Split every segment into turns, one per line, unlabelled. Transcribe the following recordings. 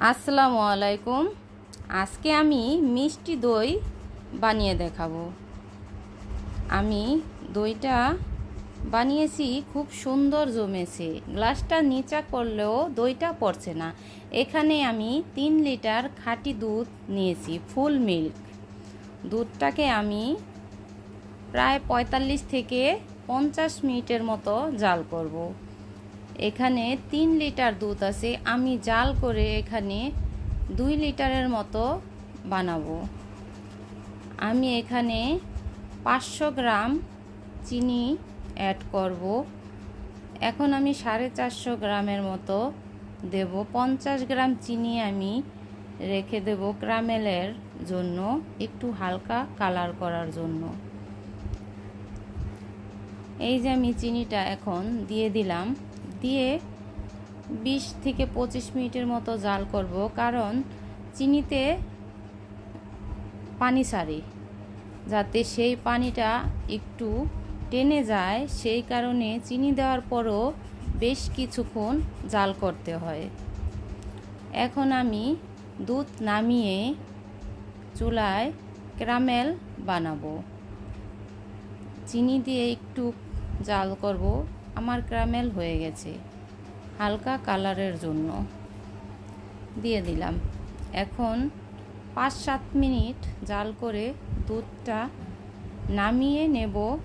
আসসালামু আলাইকুম। আজকে আমি মিষ্টি দই বানিয়ে দেখাবো। আমি দইটা বানিয়েছি, খুব সুন্দর জমেছে। গ্লাসটা নিচা করলেও দইটা পড়ছে না। এখানে আমি তিন লিটার খাঁটি দুধ নিয়েছি, ফুল মিল্ক। দুধটাকে আমি প্রায় পঁয়তাল্লিশ থেকে পঞ্চাশ মিনিটের মতো জাল করব। এখানে তিন লিটার দুধ আছে, আমি জাল করে এখানে দুই লিটারের মতো বানাবো। আমি এখানে পাঁচশো গ্রাম চিনি অ্যাড করব। এখন আমি সাড়ে চারশো গ্রামের মতো দেব। পঞ্চাশ গ্রাম চিনি আমি রেখে দেব ক্রামেলের জন্য, একটু হালকা কালার করার জন্য। এই যে আমি চিনিটা এখন দিয়ে দিলাম। দিয়ে বিশ থেকে পঁচিশ মিনিটের মতো জাল করব, কারণ চিনিতে পানি সারে, যাতে সেই পানিটা একটু টেনে যায়। সেই কারণে চিনি দেওয়ার পরও বেশ কিছুক্ষণ জাল করতে হয়। এখন আমি দুধ নামিয়ে চুলায় ক্যারামেল বানাবো। চিনি দিয়ে একটু জাল করব। আমার ক্যারামেল হয়ে গেছে। হালকা কালারের জন্য। দিয়ে দিলাম। এখন পাঁচ সাত মিনিট জাল করে দুধটা নামিয়ে নেব।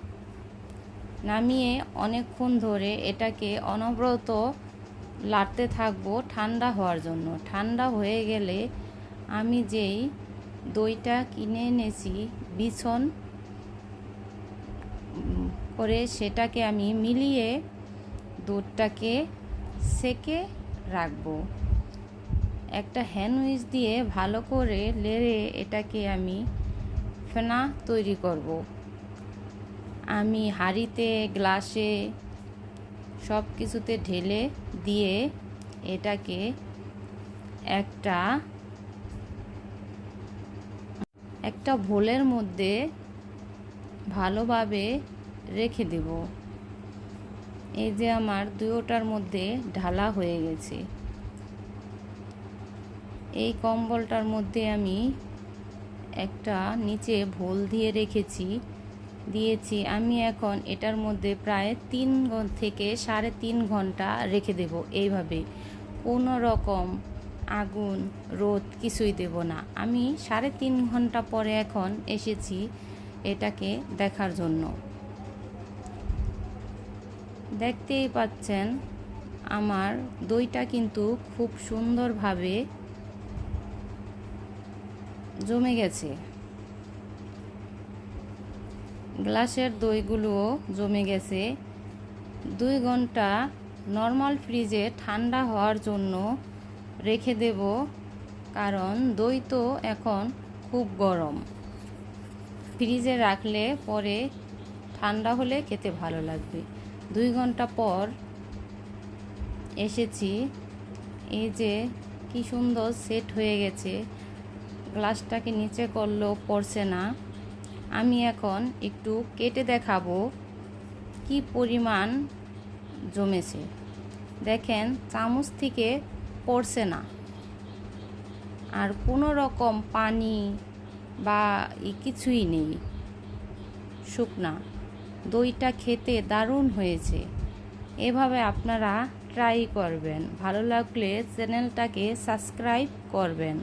নামিয়ে অনেকক্ষণ ধরে এটাকে অনবরত লাড়তে থাকব ঠান্ডা হওয়ার জন্য। ঠান্ডা হয়ে গেলে আমি যেই দইটা কিনে এনেছি, বিছন করে সেটাকে আমি মিলিয়ে দুধটাকে সেকে রাখব। একটা হ্যান্ড উইচ দিয়ে ভালো করে লেড়ে এটাকে আমি ফেনা তৈরি করব। আমি হাঁড়িতে, গ্লাসে সব কিছুতে ঢেলে দিয়ে এটাকে একটা একটা ভোলের মধ্যে ভালোভাবে রেখে দেব। এই যে আমার দুয়োটার মধ্যে ঢালা হয়ে গেছে। এই কম্বলটার মধ্যে আমি একটা নিচে ভোল দিয়ে রেখেছি, দিয়েছি। আমি এখন এটার মধ্যে প্রায় তিন থেকে সাড়ে তিন ঘণ্টা রেখে দেব। এইভাবে কোনো রকম আগুন, রোদ কিছুই দেব না। আমি সাড়ে তিন ঘণ্টা পরে এখন এসেছি এটাকে দেখার জন্য। দেখতেই পাচ্ছেন, আমার দইটা কিন্তু খুব সুন্দরভাবে জমে গেছে। গ্লাসের দইগুলোও জমে গেছে। দুই ঘণ্টা নর্মাল ফ্রিজে ঠান্ডা হওয়ার জন্য রেখে দেব, কারণ দই তো এখন খুব গরম। ফ্রিজে রাখলে পরে ঠান্ডা হলে খেতে ভালো লাগবে। দুই ঘণ্টা পর এসেছি। এই যে কি সুন্দর সেট হয়ে গেছে। গ্লাসটাকে নিচে করলেও পড়ছে না। আমি এখন একটু কেটে দেখাবো কি পরিমাণ জমেছে। দেখেন, চামচ থেকে পড়ছে না। আর কোনো রকম পানি বা কিছুই নেই। শুকনা। দইটা খেতে দারুণ হয়েছে। এভাবে আপনারা ট্রাই করবেন। ভালো লাগলে চ্যানেলটাকে সাবস্ক্রাইব করবেন।